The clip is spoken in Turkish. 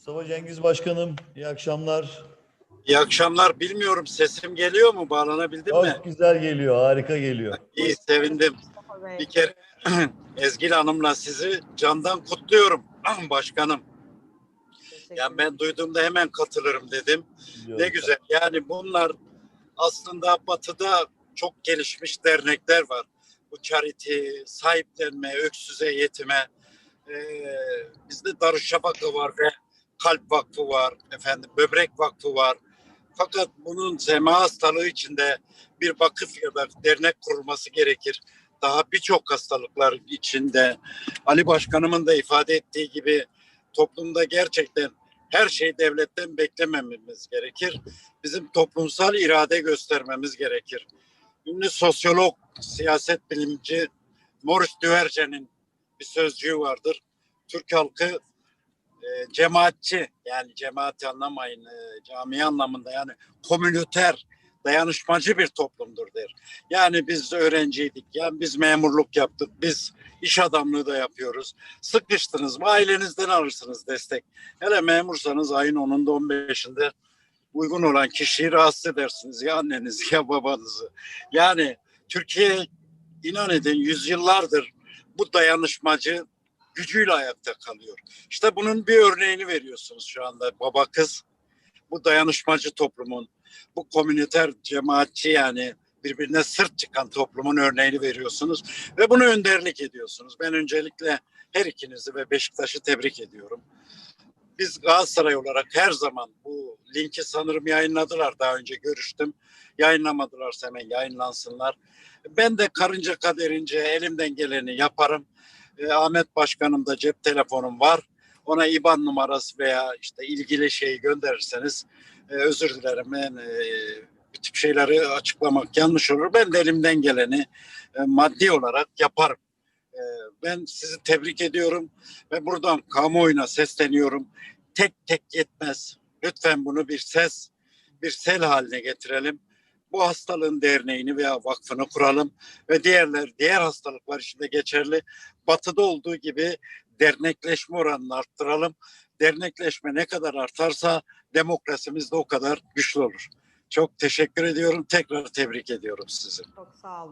Mustafa Cengiz Başkanım, iyi akşamlar. İyi akşamlar. Bilmiyorum sesim geliyor mu? Bağlanabildim mi? Çok güzel geliyor, harika geliyor. İyi sevindim. Bir kere Ezgil Hanım'la sizi candan kutluyorum başkanım. Yani ben duyduğumda hemen katılırım dedim. Biliyorum. Ne güzel. Yani bunlar aslında batıda çok gelişmiş dernekler var. Bu charity, sahiplenme, öksüze, yetime. Ee, bizde Darüşşafaka var ve Kalp Vakfı var, efendim Böbrek Vakfı var. Fakat bunun zema hastalığı içinde bir vakıf ya da dernek kurulması gerekir. Daha birçok hastalıklar içinde Ali Başkanımın da ifade ettiği gibi toplumda gerçekten her şeyi devletten beklemememiz gerekir. Bizim toplumsal irade göstermemiz gerekir. Ünlü sosyolog, siyaset bilimci Maurice Duverger'in bir sözcüğü vardır. Türk halkı cemaatçi yani cemaati anlamayın e, cami anlamında yani komüniter dayanışmacı bir toplumdur der. Yani biz öğrenciydik, yani biz memurluk yaptık, biz iş adamlığı da yapıyoruz. Sıkıştınız mı ailenizden alırsınız destek. Hele memursanız ayın 10'unda 15'inde uygun olan kişiyi rahatsız edersiniz ya annenizi ya babanızı. Yani Türkiye inan edin yüzyıllardır bu dayanışmacı gücüyle ayakta kalıyor. İşte bunun bir örneğini veriyorsunuz şu anda baba kız. Bu dayanışmacı toplumun, bu komüniter cemaatçi yani birbirine sırt çıkan toplumun örneğini veriyorsunuz ve bunu önderlik ediyorsunuz. Ben öncelikle her ikinizi ve Beşiktaş'ı tebrik ediyorum. Biz Galatasaray olarak her zaman bu linki sanırım yayınladılar daha önce görüştüm. Yayınlamadılarsa hemen yayınlansınlar. Ben de karınca kaderince elimden geleni yaparım. E, Ahmet Başkanım da cep telefonum var. Ona IBAN numarası veya işte ilgili şeyi gönderirseniz e, özür dilerim. Ben e, bu tip şeyleri açıklamak yanlış olur. Ben de elimden geleni e, maddi olarak yaparım. E, ben sizi tebrik ediyorum ve buradan kamuoyuna sesleniyorum. Tek tek yetmez. Lütfen bunu bir ses, bir sel haline getirelim. Bu hastalığın derneğini veya vakfını kuralım ve diğerler diğer hastalıklar için de geçerli. Batıda olduğu gibi dernekleşme oranını arttıralım. Dernekleşme ne kadar artarsa demokrasimiz de o kadar güçlü olur. Çok teşekkür ediyorum. Tekrar tebrik ediyorum sizi. Çok sağ olun.